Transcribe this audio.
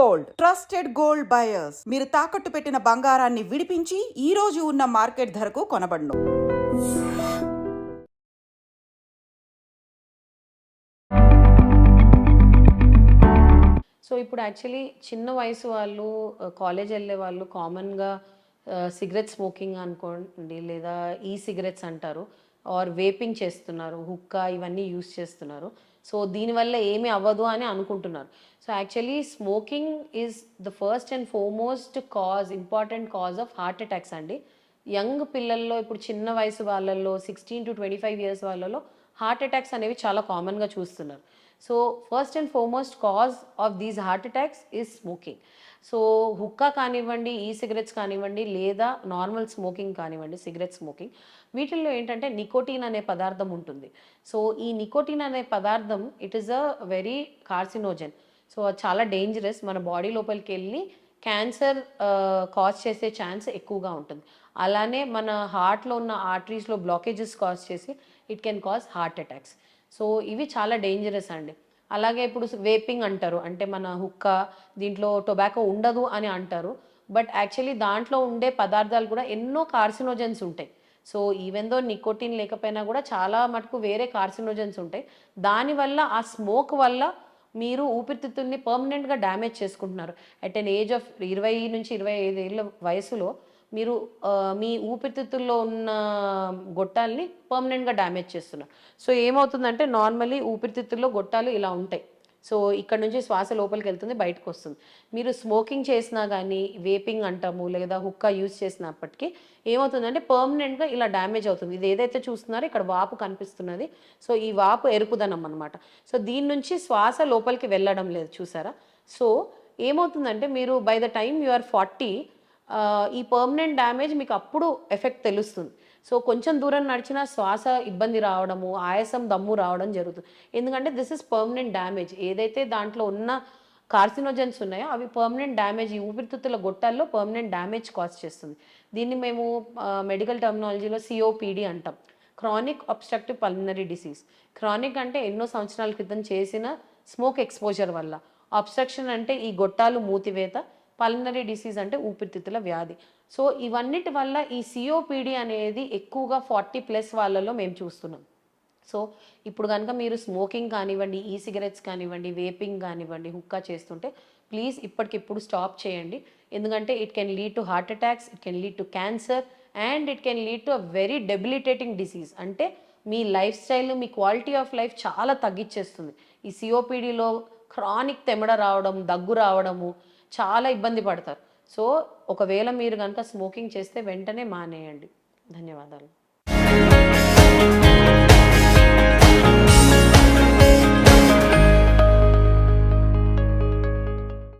Gold. Trusted gold buyers. మీరు తాకట్టు పెట్టిన బంగారాన్ని విడిపించి ఈ రోజు ఉన్న మార్కెట్ ధరకు కొనబడును. సో ఇప్పుడు యాక్చువల్లీ చిన్న వయసు వాళ్ళు కాలేజ్ వెళ్ళే వాళ్ళు కామన్గా సిగరెట్ స్మోకింగ్ అనుకోండి లేదా ఈ సిగరెట్స్ అంటారు ఆర్ వేపింగ్ చేస్తున్నారు హుక్కా ఇవన్నీ యూస్ చేస్తున్నారు. సో దీనివల్ల ఏమీ అవ్వదు అని అనుకుంటున్నారు. So actually smoking is the first and foremost cause important cause of heart attacks అండి. యంగ్ పిల్లల్లో ఇప్పుడు చిన్న వయసు వాళ్ళల్లో sixteen to twenty five years వాళ్ళలో హార్ట్ అటాక్స్ అనేవి చాలా కామన్గా చూస్తున్నారు. So first and foremost cause of these heart attacks is smoking so hookah కానివ్వండి ఈ సిగరెట్స్ కానివ్వండి లేదా నార్మల్ స్మోకింగ్ కానివ్వండి సిగరెట్ స్మోకింగ్ వీటిల్లో ఏంటంటే నికోటిన్ అనే పదార్థం ఉంటుంది. సో ఈ నికోటిన్ అనే పదార్థం it is a very carcinogen so అది చాలా డేంజరస్ మన బాడీ లోపలికి వెళ్ళి క్యాన్సర్ కాజ్ uh, చేసే ఛాన్స్ ఎక్కువగా ఉంటుంది. అలానే మన హార్ట్లో ఉన్న ఆర్టరీస్లో బ్లాకేజెస్ కాజ్ చేసి it can cause heart attacks so ఇవి చాలా డేంజరస్ అండి. అలాగే ఇప్పుడు వేపింగ్ అంటారు. అంటే మన హుక్క దీంట్లో టొబాకో ఉండదు అని అంటారు. బట్ యాక్చువల్లీ దాంట్లో ఉండే పదార్థాలు కూడా ఎన్నో కార్సినోజన్స్ ఉంటాయి. సో ఈవెన్ దో నికోటిన్ లేకపోయినా కూడా చాలా మటుకు వేరే కార్సినోజన్స్ ఉంటాయి. దానివల్ల ఆ స్మోక్ వల్ల మీరు ఊపిరితిత్తుల్ని పర్మనెంట్గా డ్యామేజ్ చేసుకుంటున్నారు. అట్ అన్ ఏజ్ ఆఫ్ ఇరవై నుంచి ఇరవై ఐదు ఏళ్ళ వయసులో మీరు మీ ఊపిరితిత్తుల్లో ఉన్న గొట్టాలని పర్మనెంట్గా డ్యామేజ్ చేస్తున్నారు. సో ఏమవుతుందంటే నార్మల్లీ ఊపిరితిత్తుల్లో గొట్టాలు ఇలా ఉంటాయి. సో ఇక్కడ నుంచి శ్వాస లోపలికి వెళ్తుంది బయటకు వస్తుంది. మీరు స్మోకింగ్ చేసినా కానీ వేపింగ్ అంటాము లేదా హుక్కా యూజ్ చేసినప్పటికీ ఏమవుతుందంటే పర్మనెంట్గా ఇలా డ్యామేజ్ అవుతుంది. ఇది ఏదైతే చూస్తున్నారో ఇక్కడ వాపు కనిపిస్తున్నది. సో ఈ వాపు ఎరుపుదనం అనమాట సో దీని నుంచి శ్వాస లోపలికి వెళ్ళడం లేదు చూసారా? సో ఏమవుతుందంటే మీరు by the time you are forty ఈ పర్మనెంట్ డ్యామేజ్ మీకు అప్పుడు ఎఫెక్ట్ తెలుస్తుంది. సో కొంచెం దూరం నడిచినా శ్వాస ఇబ్బంది రావడము ఆయాసం దమ్ము రావడం జరుగుతుంది. ఎందుకంటే దిస్ ఇస్ పర్మనెంట్ డ్యామేజ్ ఏదైతే దాంట్లో ఉన్న కార్సినోజన్స్ ఉన్నాయో అవి పర్మనెంట్ డ్యామేజ్ ఈ ఊపిరితిత్తుల గొట్టాల్లో పర్మనెంట్ డ్యామేజ్ కాజ్ చేస్తుంది. దీన్ని మేము మెడికల్ టర్మినాలజీలో సిఓపిడి అంటాం. Chronic obstructive pulmonary disease chronic అంటే ఎన్నో సంవత్సరాల క్రితం చేసిన స్మోక్ ఎక్స్పోజర్ వల్ల. అబ్స్ట్రక్షన్ అంటే ఈ గొట్టాలు మూతివేత పల్నరీ డిసీజ్ అంటే ఊపిరితిత్తుల వ్యాధి. సో ఇవన్నిటి వల్ల ఈ సిఓపిడి అనేది ఎక్కువగా ఫార్టీ ప్లస్ వాళ్ళలో మేము చూస్తున్నాం. సో ఇప్పుడు కనుక మీరు స్మోకింగ్ కానివ్వండి ఈ సిగరెట్స్ కానివ్వండి వేపింగ్ కానివ్వండి హుక్కా చేస్తుంటే ప్లీజ్ ఇప్పటికిప్పుడు స్టాప్ చేయండి. ఎందుకంటే it can lead to heart attacks it can lead to cancer and it can lead to a very debilitating disease. అంటే మీ లైఫ్ స్టైల్ మీ క్వాలిటీ ఆఫ్ లైఫ్ చాలా తగ్గించేస్తుంది ఈ సిఓపిడిలో క్రానిక్ తెమడ రావడం దగ్గు రావడము చాలా ఇబ్బంది పడతారు. సో ఒకవేళ మీరు కనుక స్మోకింగ్ చేస్తే వెంటనే మానేయండి. ధన్యవాదాలు.